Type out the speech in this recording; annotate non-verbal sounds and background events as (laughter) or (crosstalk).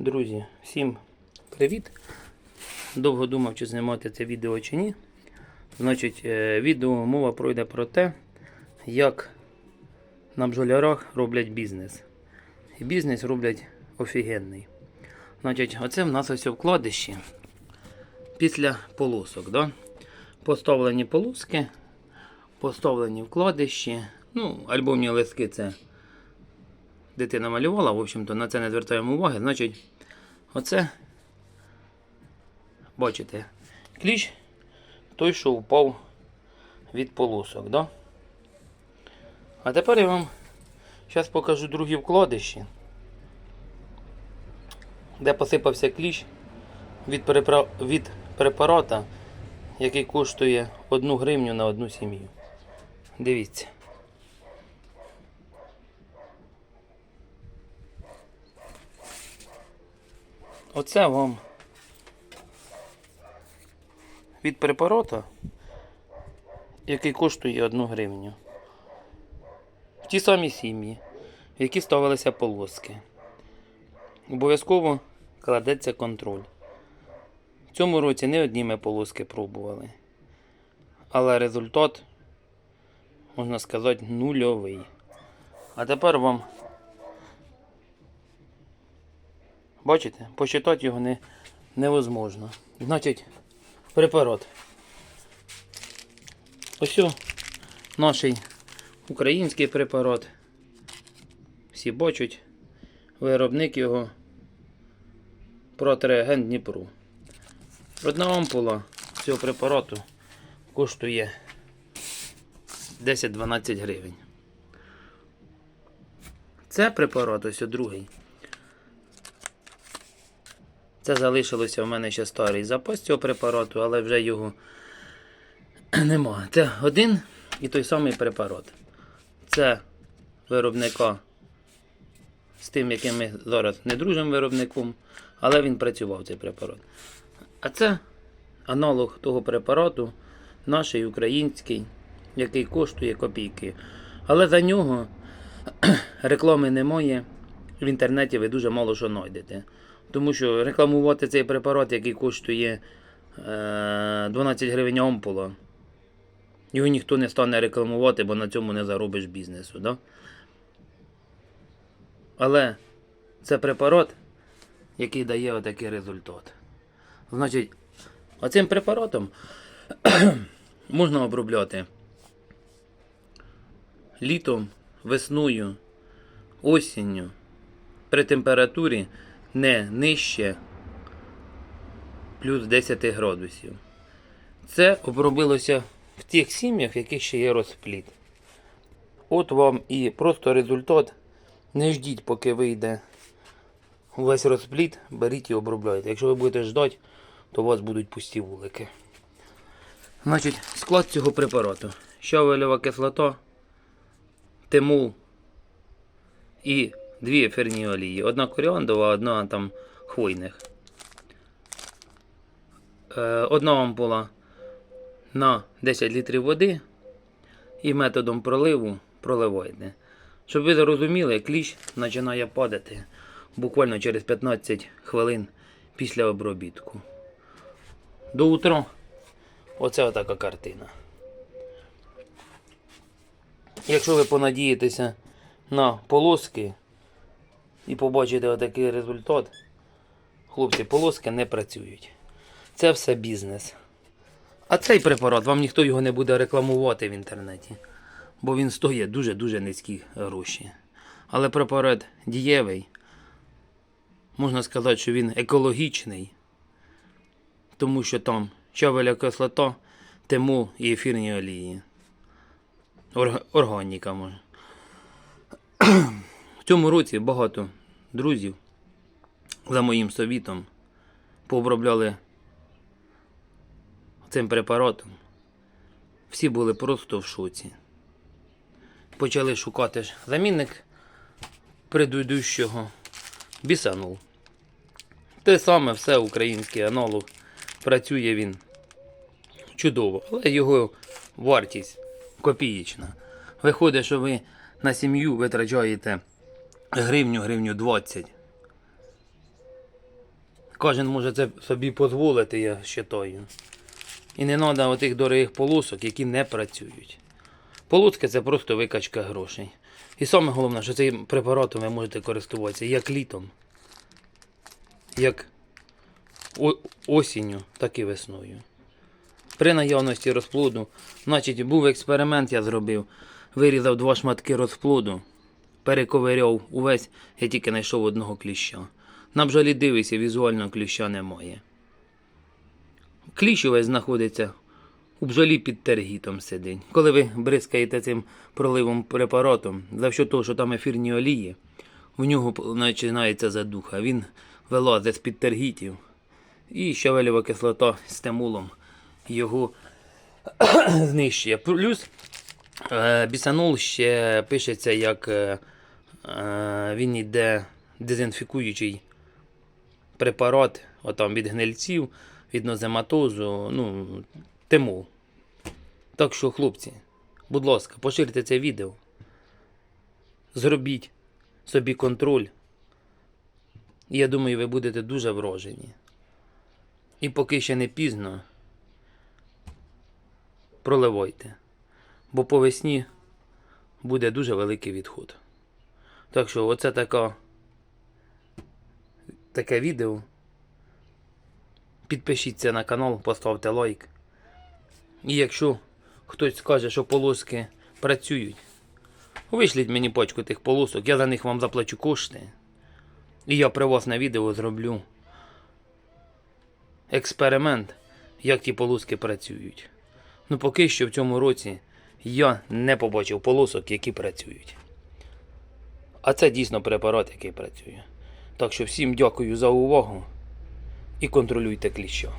Друзі, всім привіт! Довго думав, чи знімати це відео чи ні. Значить, е, відео мова пройде про те, як на бджолярах роблять бізнес. І бізнес роблять офігенний. Значить, оце в нас ось вкладиші після полосок. Да? Поставлені полоски, поставлені вкладиші. Ну, альбомні листки це дитина малювала, в общем-то, на це не звертаємо уваги. Значить, оце, бачите, кліч той, що впав від полосок. Да? А тепер я вам зараз покажу другі вкладиші, де посипався кліч від, перепра... від препарата, який коштує 1 гривню на одну сім'ю. Дивіться. Оце вам від препарата, який коштує 1 гривню. В ті самі сім'ї, в які ставилися полоски. Обов'язково кладеться контроль. В цьому році не одні ми полоски пробували. Але результат, можна сказати, нульовий. А тепер вам Бачите, посчитати його не, невозможно. Значить, препарат. Ось наш український препарат. Всі бачать. Виробник його Протреаген Дніпру. Одна ампула цього препарату коштує 10-12 гривень. Це препарат ось другий. Це залишилося в мене ще старий запас цього препарату, але вже його (clears throat) нема. Це один і той самий препарат. Це виробника з тим, яким ми зараз не дружимо виробником, але він працював цей препарат. А це аналог того препарату, наш український, який коштує копійки. Але за нього (clears throat) реклами немає. В інтернеті ви дуже мало що знайдете. Тому що рекламувати цей препарат, який коштує е, 12 гривень ампула, його ніхто не стане рекламувати, бо на цьому не заробиш бізнесу. Да? Але це препарат, який дає отакий результат. Значить, оцим препаратом (clears throat) можна обробляти літом, весною, осінню при температурі не нижче плюс 10 градусів. Це обробилося в тих сім'ях, в яких ще є розпліт. От вам і просто результат. Не ждіть, поки вийде весь розпліт, беріть і обробляйте. Якщо ви будете ждати, то у вас будуть пусті вулики. Значить, склад цього препарату. Щавелева кислота, тимул і дві ефірні олії. Одна коріандова, одна там хвойних. Е, Одна ампула на 10 літрів води і методом проливу проливаєте. Щоб ви зрозуміли, кліщ починає падати буквально через 15 хвилин після обробітку. До утра оце отака картина. Якщо ви понадієтеся на полоски і побачите отакий результат, хлопці, полоски не працюють. Це все бізнес. А цей препарат, вам ніхто його не буде рекламувати в інтернеті, бо він стоїть дуже-дуже низькі гроші. Але препарат дієвий, можна сказати, що він екологічний, тому що там щавеля кислота, тимул і ефірні олії. Орг- Органіка може. (clears throat) В цьому році багато друзів за моїм совітом пообробляли цим препаратом. Всі були просто в шоці. Почали шукати замінник предыдущого бісанул. Те саме все український аналог. Працює він чудово, але його вартість копієчна. Виходить, що ви на сім'ю витрачаєте гривню, гривню 20. Кожен може це собі дозволити, я вважаю. І не треба отих дорогих полосок, які не працюють. Полоски це просто викачка грошей. І саме головне, що цим препаратом ви можете користуватися як літом, як осінню, так і весною. При наявності розплоду, значить, був експеримент, я зробив. Вирізав два шматки розплоду, перековиряв увесь, я тільки знайшов одного кліща. На бджолі дивися, візуально кліща немає. Кліщ увесь знаходиться у бджолі під тергітом сидить. Коли ви бризкаєте цим проливом препаратом, за що того, що там ефірні олії, в нього починається задуха. Він вилазить з-під тергітів. І щавелєва кислота з темулом його (clears throat) знищує. Плюс е, бісанул ще пишеться як е, е, він йде дезінфікуючий препарат отам від гнильців, від нозематозу, ну, тимул. Так що, хлопці, будь ласка, поширте це відео. Зробіть собі контроль. Я думаю, ви будете дуже вражені. І поки ще не пізно, проливайте. Бо по весні буде дуже великий відход. Так що, оце така, таке відео. Підпишіться на канал, поставте лайк. І якщо хтось скаже, що полоски працюють, вишліть мені пачку тих полосок, я за них вам заплачу кошти. І я при вас на відео зроблю експеримент, як ті полоски працюють. Ну поки що в цьому році я не побачив полосок, які працюють. А це дійсно препарат, який працює. Так що всім дякую за увагу і контролюйте кліща.